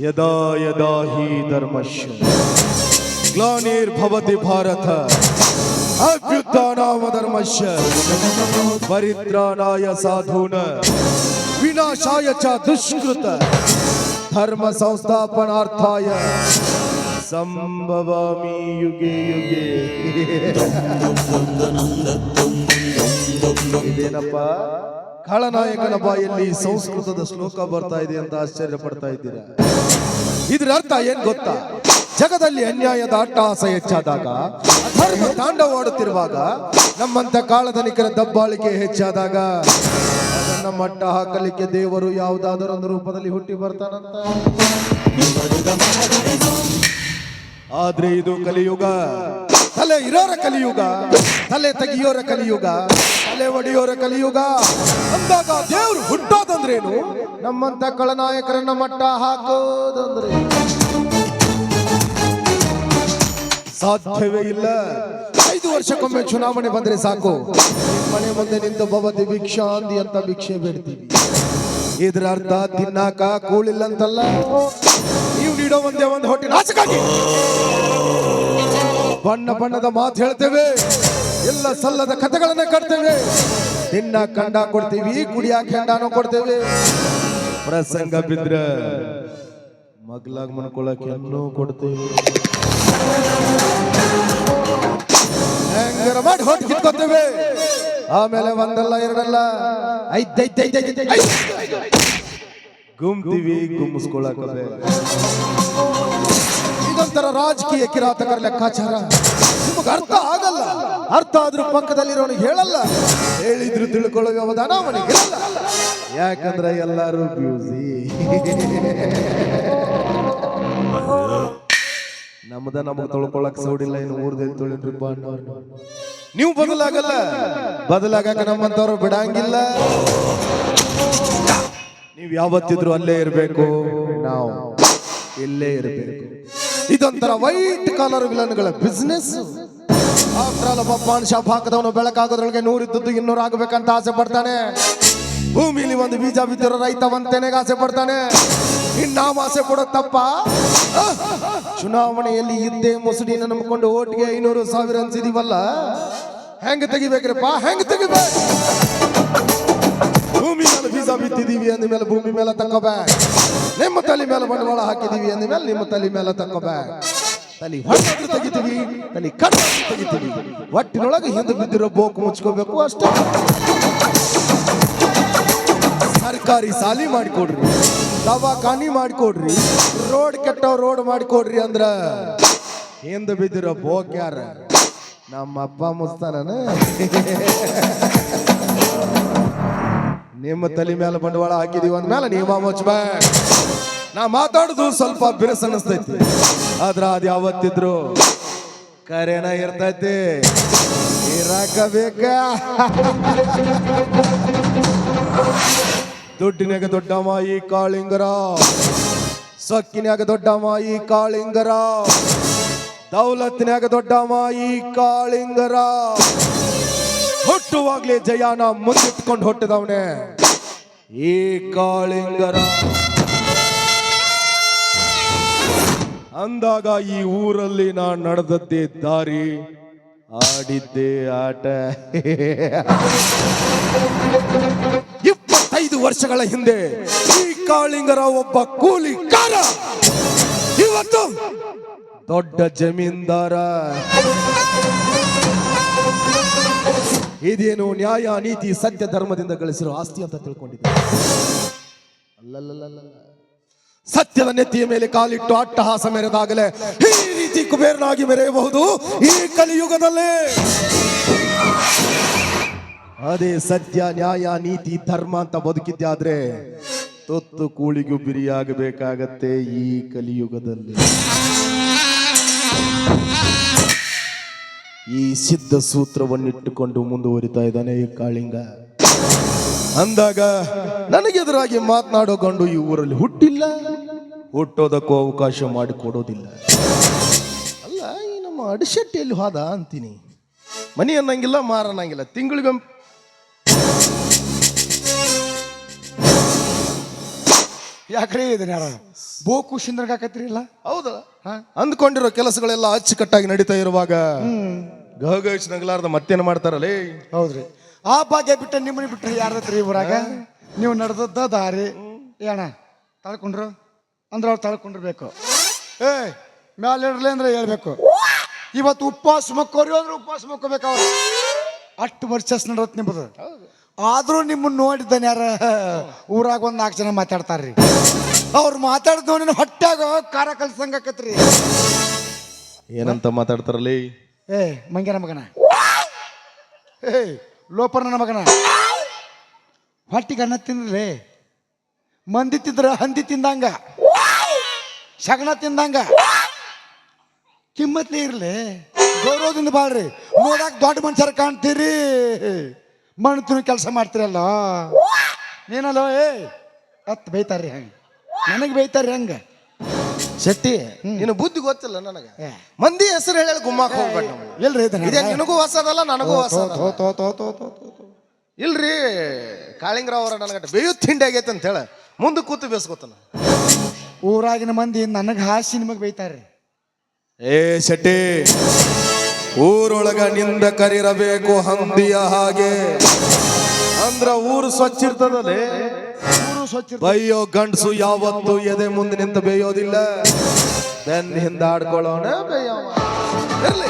यदा यदा हि धर्मस्य ग्लानिर्भवति भारत। अभ्युत्थानाम धर्मस्य परित्राणाय साधून, विनाशाय च दुष्कृत, धर्म संस्थापनार्थाय संभवामि युगे युगे। ಇದೇನಪ್ಪ? ಕಾಳನಾಯಕನ ಬಾಯಲ್ಲಿ ಸಂಸ್ಕೃತದ ಶ್ಲೋಕ ಬರ್ತಾ ಇದೆ ಅಂತ ಆಶ್ಚರ್ಯ ಪಡ್ತಾ ಇದ್ದೀರಾ? ಇದ್ರ ಅರ್ಥ ಏನ್ ಗೊತ್ತಾ? ಜಗದಲ್ಲಿ ಅನ್ಯಾಯದ ಅಟ್ಟಹಾಸ ಹೆಚ್ಚಾದಾಗ, ಧರ್ಮ ತಾಂಡವಾಡುತ್ತಿರುವಾಗ, ನಮ್ಮಂತ ಕಾಳಧನಿಕರ ದಬ್ಬಾಳಿಕೆ ಹೆಚ್ಚಾದಾಗ ನಮ್ಮ ಮಟ್ಟ ಹಾಕಲಿಕ್ಕೆ ದೇವರು ಯಾವುದಾದರೊಂದು ರೂಪದಲ್ಲಿ ಹುಟ್ಟಿ ಬರ್ತಾನಂತ? ಆದ್ರೆ ಇದು ಕಲಿಯುಗ. ತಲೆ ಇರೋರ ಕಲಿಯುಗ. ತಲೆ ತೆಗಿಯೋರ ಕಲಿಯುಗ, ತಲೆ ಒಡೆಯೋರ ಕಲಿಯುಗ. ಅಂದಾಗ ದೇವ್ರು ಹುಟ್ಟೋದಂದ್ರೇನು? ನಮ್ಮಂತ ಕಳನಾಯಕರನ್ನ ಮಟ್ಟ ಹಾಕೋದಂದ್ರೆ. ಸಾಧ್ಯವೇ ಇಲ್ಲ. ಐದು ವರ್ಷಕ್ಕೊಮ್ಮೆ ಚುನಾವಣೆ ಬಂದ್ರೆ ಸಾಕು. ಮನೆ ಮುಂದೆ ನಿಂತು ಭವತಿ ಭಿಕ್ಷಾಂದಿ ಅಂತ ಭಿಕ್ಷೆ ಬೇಡ್ತೀವಿ. ಇದ್ರ ಅರ್ಥ ತಿನ್ನಾಕ ಕೂಳಿಲ್ಲ ಅಂತಲ್ಲ ನೀವು ನೀಡೋ ಒಂದೇ ಒಂದು ಹೊಟ್ಟೆ ಬಣ್ಣ ಬಣ್ಣದ ಮಾತು ಹೇಳ್ತೇವೆ. ಎಲ್ಲ ಸಲ್ಲದ ಕಥೆಗಳನ್ನ ಕಟ್ತೇವೆ. ನಿನ್ನ ಕಂಡ ಕೊಡ್ತೀವಿ ಕುಡಿಯಾಕ ಹೆಂಡಾನು ಕೊಡ್ತೇವೆ. ಪ್ರಸಂಗ ಬಿದ್ರ ಮಗ್ಲಾಗ್ ಮನ್ಕೊಳಕ್ ಹೆಣ್ಣು ಕೊಡ್ತೇವೆ. ಹೆಂಗರ ಮಾಡಿ ಹೊಟ್ಟು ಆಮೇಲೆ ಒಂದಲ್ಲ, ಎರಡಲ್ಲ. ಗುಮ್ತಿವಿ. ಗುಮ್ತೀವಿ ಇದೊಂಥರ ರಾಜಕೀಯ ಕಿರಾತಕರ ಲೆಕ್ಕಾಚಾರ. ನಿಮಗೆ ಅರ್ಥ ಆಗಲ್ಲ. ಅರ್ಥ ಆದ್ರೂ ಪಕ್ಕದಲ್ಲಿರೋನು ಹೇಳಲ್ಲ. ಹೇಳಿದ್ರು ತಿಳ್ಕೊಳ್ಳೋ ವ್ಯವಧಾನ ಅವನಿಗೆ ಯಾಕಂದ್ರೆ ಎಲ್ಲರೂ ಬ್ಯೂಸಿ ನಮ್ದ ನಮಗ್ ತೊಳ್ಕೊಳಕ್ ಸೌಡಿಲ್ಲ, ಇನ್ನು ಊರ್ದಲ್ಲಿ ತೊಳಿದ್ರಿ ನೀವು ಬದಲಾಗಲ್ಲ. ಬದಲಾಗಕ ನಮ್ಮಂತವ್ರು ಬಿಡಂಗಿಲ್ಲ. ನೀವು ಯಾವತ್ತಿದ್ರು ಅಲ್ಲೇ ಇರಬೇಕು. ನಾವು ಇಲ್ಲೇ ಇರಬೇಕು. ಇದೊಂಥರ ವೈಟ್ ಕಾಲರ್ ವಿಲನ್ಗಳ ಬಿಸ್ನೆಸ್ ಒಬ್ಬ ಮನುಷ್ಯ ಪಾಕದವನು ಬೆಳಕಾಗೋದ್ರೊಳಗೆ ನೂರಿದ್ದದ್ದು ಇನ್ನೂರು ಆಗಬೇಕಂತ ಆಸೆ ಪಡ್ತಾನೆ. ಭೂಮಿಲಿ ಒಂದು ಬೀಜ ಬಿದ್ದಿರೋ ರೈತ ಆಸೆ ಪಡ್ತಾನೆ. ಇನ್ ನಾವು ಆಸೆ ಕೊಡೋ ತಪ್ಪ ಚುನಾವಣೆಯಲ್ಲಿ ಇದ್ದೇ ಮುಸುಡಿನ ನಂಬ್ಕೊಂಡು ಓಟಿಗೆ ಐನೂರು ಸಾವಿರ ಅನ್ಸಿದೀವಲ್ಲ? ಹೆಂಗ್ ತೆಗಿಬೇಕ್ರಪ್ಪ? ಹೆಂಗ್ ತೆಗಿಬೇಕು? ಭೂಮಿ ಮೇಲೆ ಬೀಜ ಬಿತ್ತಿದೀವಿ ಅಂದ ಮೇಲೆ ಭೂಮಿ ಮೇಲೆ ತಕ್ಕೋಬೇಕು. ನಿಮ್ಮ ತಲೆ ಮೇಲೆ ಬಂಡವಾಳ ಹಾಕಿದೀವಿ ಅಂದ ಮೇಲೆ ನಿಮ್ಮ ತಲೆ ಮೇಲೆ ತಕ್ಕೋಬೇಕು. ತಲೆ ಹೊಟ್ಟೆ ತೆಗಿತೀವಿ ತಲೆ ಕಟ್ಟು ತೆಗಿತೀವಿ ಹೊಟ್ಟಿನೊಳಗೆ ಹಿಂದೆ ಬಿದ್ದಿರೋ ಬೋಕು ಮುಚ್ಕೋಬೇಕು ಅಷ್ಟೇ. ಸರ್ಕಾರಿ ಸಾಲಿ ಮಾಡಿಕೊಡ್ರಿ, ದವಾಖಾನಿ ಮಾಡಿಕೊಡ್ರಿ, ರೋಡ್ ಕೆಟ್ಟವ್ ರೋಡ್ ಮಾಡಿಕೊಡ್ರಿ ಅಂದ್ರ ಹಿಂದೆ ಬಿದ್ದಿರೋ ಬೋಕ್ ಯಾರ? ನಮ್ಮ ಅಪ್ಪ ಮುಸ್ತಾನ ನಿಮ್ಮ ತಲೆ ಮೇಲೆ ಬಂಡವಾಳ ಹಾಕಿದೀವಿ ಅಂದ್ಮೇಲೆ ನೀವ ಮುಚ್ಚಬೇಕು ನಾ ಮಾತಾಡುದು ಸ್ವಲ್ಪ ಬಿರುಸ ಅನಿಸ್ತೈತಿ. ಆದ್ರ ಅದ್ ಯಾವತ್ತಿದ್ರು? ಕರೆನ ಇರ್ತೈತಿ. ಇರಾಕ ಬೇಕ ದುಡ್ಡಿನಾಗ ದೊಡ್ಡ ಮಾಯಿ ಕಾಳಿಂಗರ. ಸೊಕ್ಕಿನಾಗ ದೊಡ್ಡ ಮಾಯಿ ಕಾಳಿಂಗರ. ದೌಲತ್ತಿನಾಗ ದೊಡ್ಡ ಮಾಯಿ ಕಾಳಿಂಗರ. ಹುಟ್ಟುವಾಗ್ಲೇ ಜಯಾನ ಮುಂದಿಟ್ಕೊಂಡು ಹೊಟ್ಟದವನೇ ಈ ಕಾಳಿಂಗರ. ಅಂದಾಗ ಈ ಊರಲ್ಲಿ ನಾನು ನಡೆದದ್ದೇ ದಾರಿ. ಆಡಿದ್ದೆ ಆಟ. ಇಪ್ಪತ್ತೈದು ವರ್ಷಗಳ ಹಿಂದೆ ಈ ಕಾಳಿಂಗರ ಒಬ್ಬ ಕೂಲಿಕಾರ ಇವತ್ತು ದೊಡ್ಡ ಜಮೀನ್ದಾರ. ಇದೇನು ನ್ಯಾಯ, ನೀತಿ, ಸತ್ಯ, ಧರ್ಮದಿಂದ ಗಳಿಸಿರೋ ಆಸ್ತಿ ಅಂತ ತಿಳ್ಕೊಂಡಿದ್ದೆ. ಅಲ್ಲಲ್ಲಲ್ಲ ಸತ್ಯದ ನೆತ್ತಿಯ ಮೇಲೆ ಕಾಲಿಟ್ಟು ಅಟ್ಟಹಾಸ ಮೆರೆದಾಗಲೇ ಈ ರೀತಿ ಕುಬೇರನಾಗಿ ಮೆರೆಯಬಹುದು ಈ ಕಲಿಯುಗದಲ್ಲೇ. ಅದೇ ಸತ್ಯ, ನ್ಯಾಯ, ನೀತಿ, ಧರ್ಮ ಅಂತ ಬದುಕಿದ್ದಾದ್ರೆ ತೊತ್ತು ಕೂಳಿಗೂ ಬಿರಿಯಾಗಬೇಕಾಗತ್ತೆ ಈ ಕಲಿಯುಗದಲ್ಲಿ. ಈ ಸಿದ್ಧ ಸೂತ್ರವನ್ನಿಟ್ಟುಕೊಂಡು ಮುಂದುವರಿತಾ ಇದ್ದಾನೆ ಈ ಕಾಳಿಂಗ. ಅಂದಾಗ ನನಗೆದುರಾಗಿ ಮಾತನಾಡೋ ಗಂಡು ಈ ಊರಲ್ಲಿ ಹುಟ್ಟಿಲ್ಲ. ಹುಟ್ಟೋದಕ್ಕೂ ಅವಕಾಶ ಮಾಡಿಕೊಡೋದಿಲ್ಲ ಅಲ್ಲ ಈ ನಮ್ಮ ಅಡಿಶೆಟ್ಟಿಯಲ್ಲಿ ಹೋದ ಅಂತೀನಿ. ಮನಿ ಅನ್ನಂಗಿಲ್ಲ ಮಾರ ಅನ್ನಂಗಿಲ್ಲ ತಿಂಗಳಿಗೊಮ್ಮೆ. ಯಾಕ್ರಿ ಇದನ್ನ ಯಾರ? ಬೋ ಖುಷಿಂದ್ರಾಗತ್ರಿ ಇಲ್ಲ ಹೌದು? ಅಂದ್ಕೊಂಡಿರೋ ಕೆಲಸಗಳೆಲ್ಲ ಅಚ್ಚುಕಟ್ಟಾಗಿ ನಡೀತಾ ಇರುವಾಗ ಗಹಗಹಿಸಿ ನಗಲಾರ್ದ ಮತ್ತೇನು ಮಾಡ್ತಾರಲ್ಲೇ ಹೌದ್ರಿ. ಆ ಭಾಗ್ಯ ಬಿಟ್ಟ ನಿಮ್ಮನ್ನ ಬಿಟ್ರೆ ಯಾರತ್ರಿ ಊರಾಗ? ನೀವು ನಡೆದದ್ದ ದಾರಿ. ಏಣ ತಳ್ಕೊಂಡ್ರು? ಅಂದ್ರೆ ಅವ್ರು ತಳ್ಕೊಂಡಿರ್ಬೇಕು. ಏ ಮ್ಯಾಲೆ ಇರ್ಲಿ ಅಂದ್ರೆ ಹೇಳ್ಬೇಕು. ಇವತ್ತು ಉಪವಾಸ ಮಕ್ಕೋರಿ ಅಂದ್ರೆ ಉಪವಾಸ ಮಕ್ಕೋಬೇಕು ಅವ್ರು. ಅಷ್ಟು ವರ್ಷಸ್ ನಡತ್ ನಿಮ್ಮದು ಆದ್ರೂ ನಿಮ್ಮನ್ನ ನೋಡಿದ್ದಾನೆ ಯಾರ? ಊರಾಗ ಒಂದ್ ನಾಲ್ಕು ಜನ ಮಾತಾಡ್ತಾರ್ರಿ. ಅವ್ರು ಮಾತಾಡಿದ್ ನೋಡಿ ಹೊಟ್ಟಾಗ ಕಾರ ಕಲ್ಸಂಗಾಕತ್ರಿ. ಏನಂತ ಮಾತಾಡ್ತಾರಲ್ಲಿ? ಏ ಮಂಗ್ಯನ ಮಗನ. ಏ ಲೋಪರ್ ನನ್ನ ಮಗನ. ಹೊಟ್ಟಿಗೆ ಅನ್ನ ತಿಂದ್ರಿ ಮಂದಿ ತಿಂದ್ರ, ಹಂದಿ ತಿಂದಂಗ. ಸಗಣ ತಿಂದಂಗ. ಕಿಮ್ಮತ್ತಿ ಇರಲಿ. ಗೌರವದಿಂದ ಬಾಳ್ರಿ. ನೋಡಕ್ ದೊಡ್ಡ ಮನುಷ್ಯರ ಕಾಣ್ತೀರಿ. ಮಣ್ಣು ತಿನ್ನು ಕೆಲಸ ಮಾಡ್ತೀರಲ್ಲ. ನೀನಲ್ಲೋ ಏ ಅತ್ ಬೈತಾರ್ರಿ ಹಂಗೆ. ನನಗೆ ಬೈತಾರ್ರಿ ಹಂಗ. ಶೆಟ್ಟಿ ನಿನ್ನ ಬುದ್ಧಿ ಗೊತ್ತಿಲ್ಲ ನನಗೆ. ಮಂದಿ ಹೆಸರು ಹೇಳಿ ಗುಮ್ಮಾಕ್ ಹೋಗ್ಬೇಡ ಇಲ್ರಿ ಇದೇ ನಿನಗೂ ಹೊಸದಲ್ಲ ನನಗೂ ಹೊಸ. ಇಲ್ರಿ ಕಾಳಿಂಗ್ರ ಅವರ ನನಗಟ್ಟ ಬೇಯು ತಿಂಡಿ ಆಗೈತೆ ಅಂತ ಹೇಳ. ಮುಂದೆ ಕೂತು ಬೇಸ್ಕೊತಾನ. ಊರಾಗಿನ ಮಂದಿ ನನಗೆ ಹಾಸಿ ನಿಮಗೆ ಬೈತಾರ್ರಿ ಏ ಶೆಟ್ಟಿ ಊರೊಳಗ ನಿಂದ ಕರಿರಬೇಕು ಹಂದಿಯ ಹಾಗೆ. ಅಂದ್ರ ಊರು ಸ್ವಚ್ಛ ಇರ್ತದಲೇ ಬೈಯೋ ಗಂಡಸು ಯಾವತ್ತು ಎದೆ ಮುಂದೆ ನಿಂತು ಬೇಯೋದಿಲ್ಲ. ಬೆನ್ ಹಿಂದ ಆಡ್ಕೊಳ್ಳೋಣ ಬೇಯವ ಇರ್ಲಿ.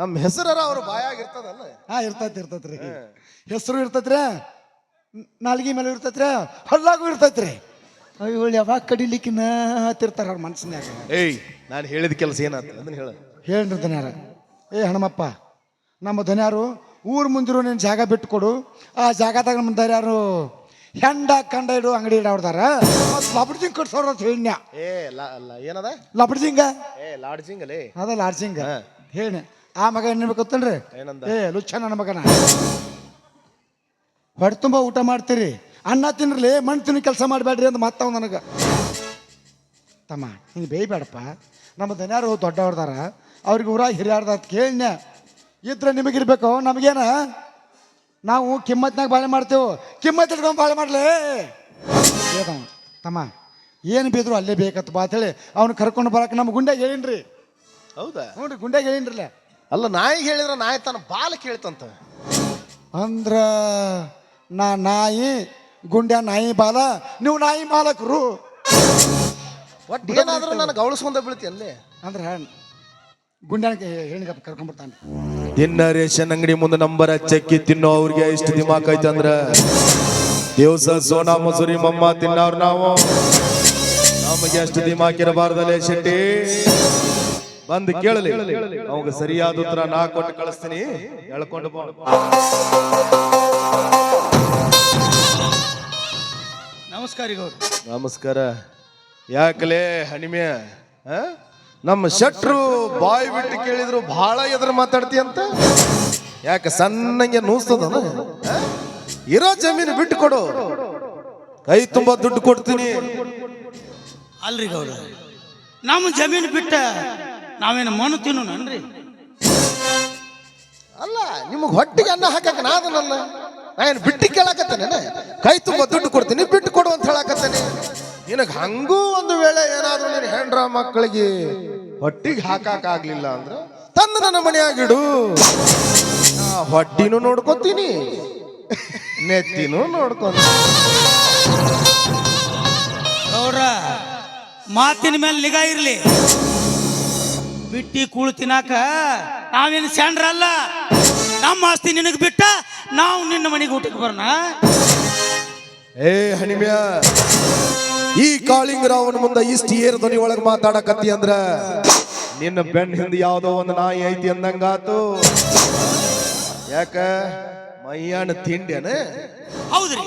ನಮ್ಮ ಹೆಸರರ ಅವ್ರ ಬಾಯಾಗಿರ್ತದಲ್ಲ ಹಾ ಇರ್ತೈತಿ ಇರ್ತೈತ್ರಿ. ಹೆಸರು ಇರ್ತೈತ್ರಿ ನಾಲ್ಗಿ ಮೇಲೆ ಇರ್ತೈತ್ರಿ ಹಲ್ಲಾಗೂ ಇರ್ತೈತ್ರಿ. ಅಯ್ಯೋ ಯಾವಾಗ ಕಡಿಲಿಕ್ಕಿನ ಹತ್ತಿರ್ತಾರ ಅವ್ರ ಮನ್ಸಿನ್ಯಾಗ. ಏಯ್ ನಾನು ಹೇಳಿದ ಕೆಲಸ ಏನಾತ ಅದನ್ನ ಹೇಳ. ಹೇಳ್ರಿ ಧನ್ಯಾರ ಏ ಹಣಮಪ್ಪ ನಮ್ಮ ಧನ್ಯಾರು ಊರ್ ಮುಂದಿರೋ ನಿನ್ನ ಜಾಗ ಬಿಟ್ಟು ಕೊಡು ಆ ಜಾಗದಾಗ ನಮ್ಮ ದನ್ಯಾರು ಹೆಂಡ ಕಂಡ ಇಡು ಅಂಗಡಿ ಮತ್ತು ಲಬಡ್ಜಿಂಗ್ ಕಟ್ಸೋರ ಅಂತ ಹೇಳಿನ್ಯ ಏ ಲಾ ಲಾ- ಏನದ? ಲಬಡ್ಜಿಂಗ ಏ ಲಾಡ್ಜಿಂಗ್ ಅಲೇ ಅದ ಲಾಡ್ಜಿಂಗ. ಹೇಳಿ. ಆ ಮಗ ಏನ್ ಗೊತ್ತನ್ರಿ? ಏನಂದ? ಏ ಲುಚ್ಚ ನನ್ನ ಮಗನ. ಹೊಟ್ಟೆ ತುಂಬ ಊಟ ಮಾಡ್ತೀರಿ. ಅನ್ನ ತಿನ್ರಲಿ ಮಣ್ಣು ತಿನ್ನ ಕೆಲಸ ಮಾಡಬೇಡ್ರಿ ಅಂತ ಮತ್ತವ ನನಗೆ. ತಮ್ಮ ಹಿಂಗೆ ಬೇಯಬೇಡಪ್ಪ ನಮ್ಮ ದನ್ಯಾರು ದೊಡ್ಡವ್ರದಾರ. ಅವ್ರಿಗೆ ಊರಾಗ ಹಿರಿಯಾಡ್ದ ಕೇಳಿನ ಇದ್ರೆ ನಿಮಗಿರ್ಬೇಕು? ನಮಗೇನ? ನಾವು ಕಿಮ್ಮತ್ನಾಗ ಬಾಳೆ ಮಾಡ್ತೇವೆ. ಕಿಮ್ಮತ್ ಇಟ್ಕೊಂಡು ಬಾಳೆ ಮಾಡಲೇ. ತಮ್ಮ ಏನು ಬಿದ್ರು ಅಲ್ಲೇ ಬೇಕತ್ತ ಬಾ ಅಂತೇಳಿ ಅವ್ನು ಕರ್ಕೊಂಡು ಬರಕ್ಕೆ ನಮ್ಮ ಗುಂಡ್ಯಾಗ ಹೇಳಿನ್ರಿ. ಹೌದಾ? ಹ್ಞೂ ರೀ ಗುಂಡ್ಯಾಗ ಹೇಳಿನ್ರಲ್ಲ. ಅಲ್ಲ ನಾಯಿಗೆ ಹೇಳಿದ್ರೆ ನಾಯಿ ತನ್ನ ಬಾಲ ಕೇಳ್ತಂತ. ಅಂದ್ರ ನಾ ನಾಯಿ ಗುಂಡ್ಯ ನಾಯಿ ಬಾಲ ನೀವು ನಾಯಿ ಮಾಲಕರು. ಒಟ್ಟು ಏನಾದ್ರೂ ನನಗೆ ಅವಳಿಸ್ಕೊಂಡ ಬೀಳ್ತಿ ಅಲ್ಲೇ. ಅಂದ್ರ ಹೇಳಿಗಪ್ಪ ಕರ್ಕೊಂಡ್ಬರ್ತಾನೆ. ತಿನ್ನ ರೇಷನ್ ಅಂಗಡಿ ಮುಂದೆ ನಂಬರ್ ಹಚ್ಚಕ್ಕಿ ತಿನ್ನೋ ಅವ್ರಿಗೆ ಎಷ್ಟು ದಿಮಾಕ್ ಐತೆ ಅಂದ್ರ? ದಿವಸ ಸೋನಾ ಮಸೂರಿ ಮಮ್ಮ ತಿನ್ನೋರು ನಾವು. ನಮಗೆ ಅಷ್ಟು ದಿಮಾಕ್ ಇರಬಾರ್ದಲ್ಲೇ ಶೆಟ್ಟಿ. ಬಂದು ಕೇಳಲಿ. ಅವಾಗ ಸರಿಯಾದ ಉತ್ತರ ನಾ ಕೊಟ್ಟು ಕಳಿಸ್ತೀನಿ. ಹೇಳ್ಕೊಂಡು ಬಾ. ನಮಸ್ಕಾರ ಈಗ ಅವ್ರು ನಮಸ್ಕಾರ. ಯಾಕಲೇ ಹಣಿಮೆ ಆ? ನಮ್ಮ ಶಟ್ರು ಬಾಯ್ ಬಿಟ್ಟು ಕೇಳಿದ್ರು ಬಹಳ ಎದುರು ಮಾತಾಡ್ತಿ ಅಂತ ಯಾಕೆ ಸಣ್ಣಗೆ ನೂಸ್ತದ ಇರೋ ಜಮೀನು ಬಿಟ್ಟು ಕೊಡು. ಕೈ ತುಂಬಾ ದುಡ್ಡು ಕೊಡ್ತೀನಿ. ಅಲ್ರಿ ಗೌಡ ನಮ್ಮ ಜಮೀನು ಬಿಟ್ಟ ನಾವೇನು ಮಣ್ಣು ತಿನ್ನೋಣನ್ರಿ ಅಲ್ಲ ನಿಮಗೆ ಹೊಟ್ಟಿಗೆ ಅನ್ನ ಹಾಕಕ್ ನನ್ನ? ನಾ ಏನು ಬಿಟ್ಟು ಕೇಳಾಕತ್ತೇನೆ? ಕೈ ತುಂಬಾ ದುಡ್ಡು ಕೊಡ್ತೀನಿ ಬಿಟ್ಟು ಕೊಡು ಅಂತ ಹೇಳಾಕತ್ತೇನೆ. ನಿನಗೆ ಹಂಗೂ ಒಂದು ವೇಳೆ ಏನಾದ್ರೂ ನೀನು ಹೆಂಡ್ರ ಮಕ್ಕಳಿಗೆ ಹೊಟ್ಟಿಗೆ ಹಾಕಾಕ ಆಗ್ಲಿಲ್ಲ ಅಂದ್ರೆ ತಂದು ನನ್ನ ಮನೆಯಾಗಿಡು ಹೊಟ್ಟಿನೂ ನೋಡ್ಕೊತೀನಿ ನೆತ್ತಿನೂ ನೋಡ್ಕೊತೀನಿ. ಮಾತಿನ ಮೇಲೆ ನಿಗಾ ಇರ್ಲಿ. ಬಿಟ್ಟಿ ಕೂಳು ತಿನ್ನಾಕ ನಾವೇನು ಸ್ಯಾಂಡ್ರಲ್ಲ ನಮ್ಮ ಆಸ್ತಿ ನಿನಗೆ ಬಿಟ್ಟ ನಾವು ನಿನ್ನ ಮನೆಗೆ ಊಟಕ್ಕೆ ಬರೋಣ. ಏ ಹಣಿಮ್ಯ ಈ ಕಾಳಿಂಗರಾವನ ಮುಂದೆ ಇಷ್ಟು ಏರ್ ಧ್ವನಿ ಒಳಗೆ ಮಾತಾಡಕತ್ತಿ ಅಂದ್ರ ನಿನ್ನ ಬೆನ್ನ ಹಿಂದೆ ಯಾವುದೋ ಒಂದು ನಾಯಿ ಐತಿ ಅಂದಂಗಾತು. ಯಾಕ? ಮೈಯಾಣ ತಿಂಡ್ಯಾನ? ಹೌದ್ರಿ.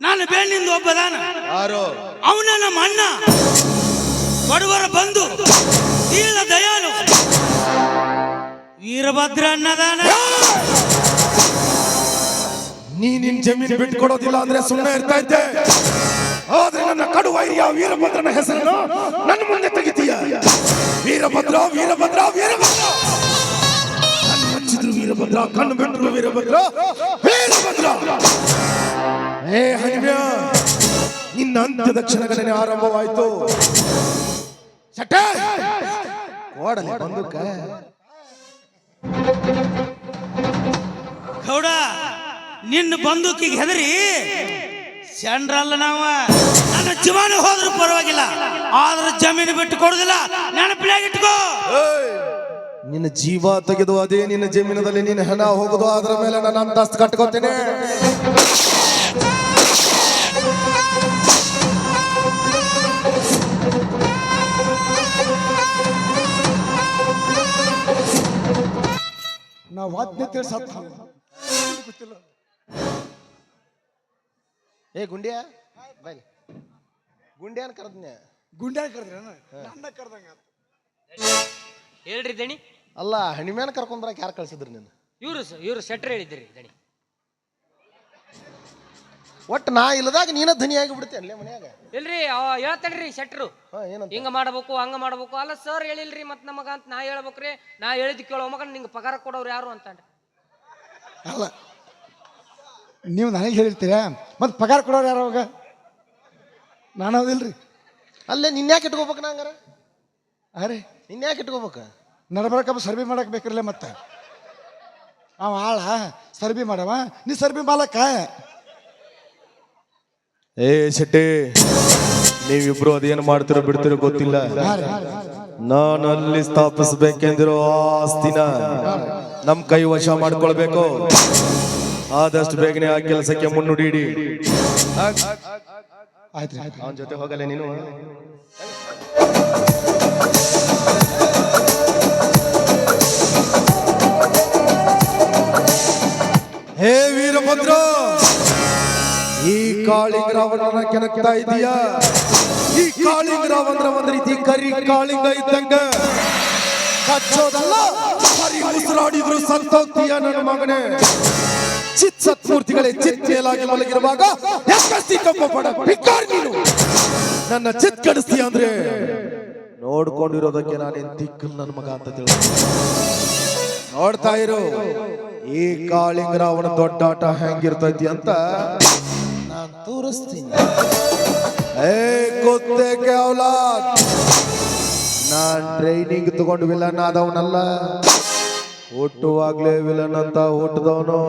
ನಾನು ಬೆಣ್ಣಿಂದ ಒಬ್ಬದಾನ. ಯಾರು? ಅವನ ನಮ್ಮ ಅಣ್ಣ. ಬಡವರ ಬಂದು ಇಲ್ಲ ದಯಾಳು. ವೀರಭದ್ರ ಅನ್ನದಾನ. ನೀ ನಿನ್ ಜಮೀನು ಬಿಟ್ಟು ಕೊಡೋದಿಲ್ಲ ಅಂದ್ರೆ ಸುಮ್ಮನೆ ಇರ್ತಾ ಇದ್ದೆ. ಆದ್ರೆ ನನ್ನ ಕಡು ವೈರಿಯ ವೀರಭದ್ರನ ಹೆಸರನ್ನು ನನ್ನ ಮುಂದೆ ತೆಗಿತೀಯ? ವೀರಭದ್ರ ವೀರಭದ್ರ ವೀರಭದ್ರ! ವೀರಭದ್ರ, ಕಣ್ಣು ಬಿಟ್ಟರು ವೀರಭದ್ರ. ವೀರಭದ್ರ! ಏ ಹನಿಮ್ಯ ನಿನ್ನ ಅಂತ್ಯದ ಕ್ಷಣಗಣನೆ ಆರಂಭವಾಯಿತು. ಓಡಲೆ ಬಂದೂಕ. ಗೌಡ, ನಿನ್ನ ಬಂದೂಕಿಗೆ ಹೆದರಿ? ಸೆಂಡ್ರಲ್ಲ ನಾವ. ನನ್ನ ಜೀವನ ಹೋದ್ರೂ ಪರವಾಗಿಲ್ಲ, ಆದ್ರೆ ಜಮೀನು ಬಿಟ್ಟು ಕೊಡುದಿಲ್ಲ. ನೆನಪಿನಾಗ ಇಟ್ಕೋ. ನಿನ್ನ ಜೀವ ತೆಗೆದು ಅದೇ ನಿನ್ನ ಜಮೀನದಲ್ಲಿ ನಿನ್ನ ಹೆಣ ಹೋಗುದು ಅದರ ಮೇಲೆ ನನ್ನ ಅಂತಸ್ತು ಕಟ್ಕೋತೇನೆ. ನಾವು ವಾದ್ಯ ತಿಳಿಸ ಗೊತ್ತಿಲ್ಲ ಏ ಗುಂಡ್ಯಾ? ಬೈ. ಗುಂಡ್ಯಾನ್ ಕರೆದ್ನೆ ಗುಂಡ್ಯಾಗ ಕರೆದ್ರೆ ನನ್ನ ಕರೆದಂಗ ಹೇಳ್ರಿ ದಣಿ. ಅಲ್ಲ ಹಣಿಮ್ಯಾನ ಕರ್ಕೊಂಡ್ಬರಕ್ ಯಾರು ಕಳ್ಸಿದ್ರು ನೀನು ಇವ್ರು ಇವ್ರು ಸೆಟ್ರ್ ಹೇಳಿದ್ರಿ ದಣಿ. ಒಟ್ಟು ನಾ ಇಲ್ಲದಾಗ ನೀನ ಧನಿಯಾಗಿ ಬಿಡ್ತೇನೆ ಅಲ್ಲೇ ಮನ್ಯಾಗ? ಇಲ್ರಿ ಅವ ಹೇಳ್ತಾನ್ರಿ ಶೆಟ್ರು. ಏನಂತ? ಹಿಂಗ ಮಾಡ್ಬೇಕು ಹಂಗ ಮಾಡ್ಬೇಕು. ಅಲ್ಲ ಸರ್ ಹೇಳಿಲ್ರಿ ಮತ್ ನಮಗ ಅಂತ ನಾ ಹೇಳ್ಬೇಕ್ರಿ. ನಾ ಹೇಳಿದ್ ಕೇಳೋ ಮಗ ನಿಂಗೆ ಪಗಾರ ಕೊಡೋರು ಯಾರು ಅಂತಾನ್ರಿ ಅಲ್ಲ ನೀವು ನನಗೆ ಹೇಳಿರ್ತೀರಾ? ಮತ್ತೆ ಪಗಾರ ಕೊಡೋರು ಯಾರು ಅವಾಗ? ನಾನು ಹೌದಿಲ್ರಿ. ಅಲ್ಲೇ ನಿನ್ಯಾಕೆ ಇಟ್ಕೋಬೇಕು ನಾ ಹಂಗಾರ? ಅರೆ ನಿನ್ಯಾಕೆ ಇಟ್ಕೋಬೇಕು? ನಡಬರಕ ಸರ್ವಿ ಮಾಡಕ್ಕೆ ಬೇಕಿರಲ್ಲ ಮತ್ತೆ? ಅವ ಆಳ ಸರ್ಬಿ ಮಾಡವ? ನೀ ಸರ್ಬಿ ಮಾಲಕ್ಕ ಏ ಶೆಟ್ಟಿ ನೀವಿಬ್ರು ಅದೇನು ಮಾಡ್ತಿರೋ ಬಿಡ್ತಿರೋ ಗೊತ್ತಿಲ್ಲ. ನಾನು ಅಲ್ಲಿ ಸ್ಥಾಪಿಸ್ಬೇಕೆಂದಿರೋ ಆಸ್ತಿನ ನಮ್ ಕೈ ವಶ ಮಾಡ್ಕೊಳ್ಬೇಕು. ಆದಷ್ಟು ಬೇಗನೆ ಆ ಕೆಲಸಕ್ಕೆ ಮುನ್ನುಡಿಡಿ ಅವನ ಜೊತೆ ಹೋಗಲ್ಲ ನೀನು? ಹೇ ವೀರಭದ್ರ ಈ ಕಾಳಿಂಗ ರಾವಣನ ಕೆಣಕ್ತಾ ಇದೀಯಾ? ಈ ಕಾಳಿಂಗ ರಾವಂದ್ರ ಒಂದ್ ರೀತಿ ಕರಿ ಕಾಳಿಂಗ ಇದ್ದಂಗ? ಕಚ್ಚೋದಲ್ಲ ಕರಿ ಉಸಿರಾಡಿದ್ರು ಸತ್ತೋಗ್ತೀಯ ನನ್ನ ಮಗನೇ? ಚಿತ್ ಸತ್ಮೂರ್ತಿಗಳೇ ಚಿತ್ತೆಯಲಾಗಿ ಮೇಲಾಗಿ ಮಲಗಿರುವಾಗ ಪಡ ಭಿಕಾರಿ ನೀನು. ನನ್ನ ಚಿತ್ ಕಡಿಸ್ತೀಯ ಅಂದ್ರೆ ನೋಡ್ಕೊಂಡಿರೋದಕ್ಕೆ ನಾನೇನ್ ದಿಕ್ಕಲ್ ನನ್ನ ಮಗ ಅಂತ ತಿಳಿ ನೋಡ್ತಾ ಇರು, ಈ ಕಾಳಿಂಗ ಅವನ ದೊಡ್ಡಾಟ ಹೆಂಗಿರ್ತೈತಿ ಅಂತ ನಾನ್ ತೋರಿಸ್ತೀನಿ. ಏ ಗೊತ್ತೇ ಕೇವಲ ನಾನ್ ಟ್ರೈನಿಂಗ್ ತಗೊಂಡ್ವಿಲ್ಲ ವಿಲನ್ ಆದವನಲ್ಲ ಹುಟ್ಟುವಾಗ್ಲೇ ವಿಲನ್ ಅಂತ ಹುಟ್ಟಿದವನು.